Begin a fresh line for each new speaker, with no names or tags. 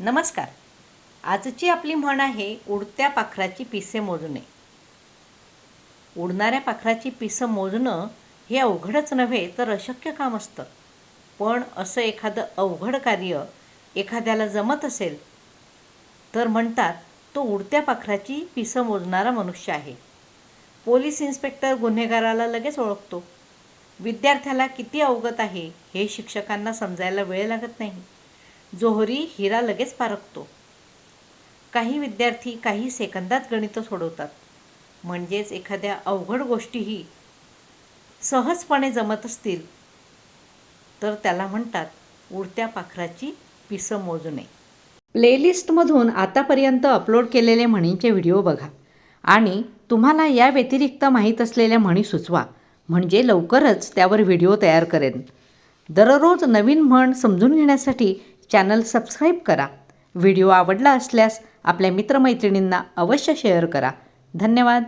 नमस्कार. आजची आपली म्हण आहे उडत्या पाखराची पिसे मोजणे. उडणाऱ्या पाखराची पिसं मोजणं हे अवघडच नव्हे तर अशक्य काम असतं. पण असं एखादं अवघड कार्य एखाद्याला जमत असेल तर म्हणतात तो उडत्या पाखराची पिसं मोजणारा मनुष्य आहे. पोलीस इन्स्पेक्टर गुन्हेगाराला लगेच ओळखतो. विद्यार्थ्याला किती अवगत आहे हे शिक्षकांना समजायला वेळ लागत नाही. जोहरी हिरा लगेच पारखतो. काही विद्यार्थी काही सेकंदात गणितं सोडवतात. म्हणजेच एखाद्या अवघड गोष्टीही सहजपणे जमत असतील तर त्याला म्हणतात उडत्या पाखराची पिसं मोजणे. प्लेलिस्टमधून आतापर्यंत अपलोड केलेले म्हणींचे व्हिडिओ बघा. आणि तुम्हाला या व्यतिरिक्त माहीत असलेल्या म्हणी सुचवा. म्हणजे लवकरच त्यावर व्हिडिओ तयार करेन. दररोज नवीन म्हण समजून घेण्यासाठी चॅनल सबस्क्राईब करा. व्हिडिओ आवडला असल्यास आपल्या मित्रमैत्रिणींना अवश्य शेअर करा. धन्यवाद.